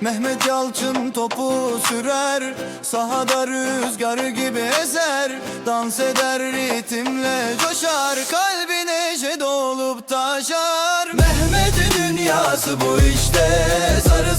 Mehmet Yalçın topu sürer Sahada rüzgarı gibi ezer. Dans eder ritimle coşar Kalbi neşe dolup taşar. Mehmet'in dünyası bu işte Sarı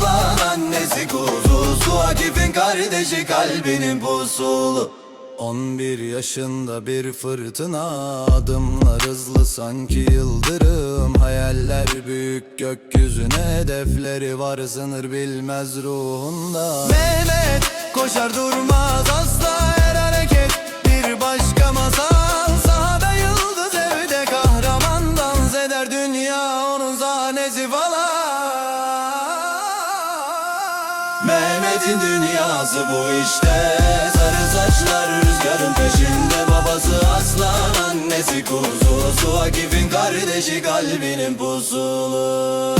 aslan annesi kuzusu Akif'in kardeşi kalbinin pusulu. 11 yaşında bir fırtına Adımlar hızlı sanki yıldırım. Hayaller büyük gökyüzüne Hedefleri var sınır bilmez ruhunda. Mehmet koşar durmaz asla her hareket Bir başka masal. Sahada yıldız evde kahraman Dans eder dünya onun sahnesi falan Mehmet'in dünyası bu işte. Sarı saçlar rüzgarın peşinde. Babası aslan annesi kuzusu Akif'in kardeşi kalbinin pusulu